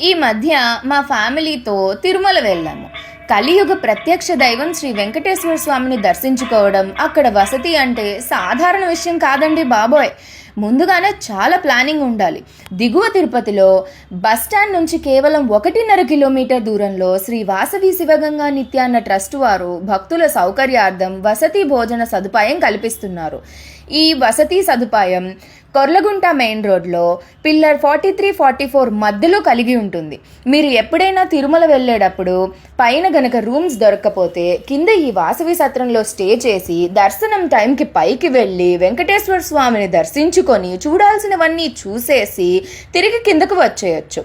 ఈ మధ్య మా ఫ్యామిలీతో తిరుమల వెళ్ళాము. కలియుగ ప్రత్యక్ష దైవం శ్రీ వెంకటేశ్వర స్వామిని దర్శించుకోవడం అక్కడ వసతి అంటే సాధారణ విషయం కాదండి బాబోయ్. ముందుగానే చాలా ప్లానింగ్ ఉండాలి. దిగువ తిరుపతిలో బస్ స్టాండ్ నుంచి కేవలం ఒకటిన్నర కిలోమీటర్ దూరంలో శ్రీ వాసవి శివగంగా నిత్యాన్న ట్రస్ట్ వారు భక్తుల సౌకర్యార్థం వసతి భోజన సదుపాయం కల్పిస్తున్నారు. ఈ వసతి సదుపాయం కొర్లగుంట మెయిన్ రోడ్లో pillar forty three forty four మధ్యలో కలిగి ఉంటుంది. మీరు ఎప్పుడైనా తిరుమల వెళ్ళేటప్పుడు పైన గనక రూమ్స్ దొరకకపోతే కింద ఈ వాసవి సత్రంలో స్టే చేసి దర్శనం టైంకి పైకి వెళ్ళి వెంకటేశ్వర స్వామిని దర్శించుకొని చూడాల్సినవన్నీ చూసేసి తిరిగి కిందకు వచ్చేయచ్చు.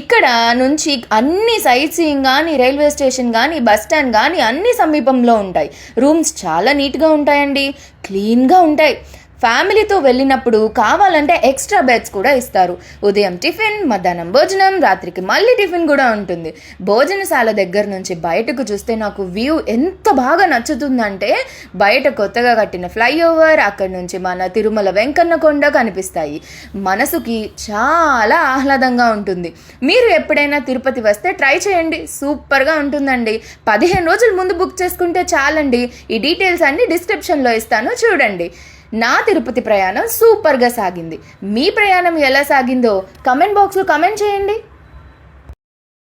ఇక్కడ నుంచి అన్ని సైట్ సీయింగ్ కానీ రైల్వే స్టేషన్ కానీ బస్ స్టాండ్ కానీ అన్ని సమీపంలో ఉంటాయి. రూమ్స్ చాలా నీట్గా ఉంటాయండి. క్లీన్గా ఉంటాయి. ఫ్యామిలీతో వెళ్ళినప్పుడు కావాలంటే ఎక్స్ట్రా బెడ్స్ కూడా ఇస్తారు. ఉదయం టిఫిన్ మధ్యాహ్నం భోజనం రాత్రికి మళ్ళీ టిఫిన్ కూడా ఉంటుంది. భోజనశాల దగ్గర నుంచి బయటకు చూస్తే నాకు వ్యూ ఎంత బాగా నచ్చుతుందంటే బయట కొత్తగా కట్టిన ఫ్లైఓవర్ అక్కడి నుంచి మన తిరుమల వెంకన్న కొండ కనిపిస్తాయి. మనసుకి చాలా ఆహ్లాదంగా ఉంటుంది. మీరు ఎప్పుడైనా తిరుపతి వస్తే ట్రై చేయండి. సూపర్గా ఉంటుందండి. పదిహేను రోజుల ముందు బుక్ చేసుకుంటే చాలండి. ఈ డీటెయిల్స్ అన్ని డిస్క్రిప్షన్లో ఇస్తాను. చూడండి. నా తిరుపతి ప్రయాణం సూపర్గా సాగింది. మీ ప్రయాణం ఎలా సాగిందో కమెంట్ బాక్స్లో కమెంట్ చేయండి.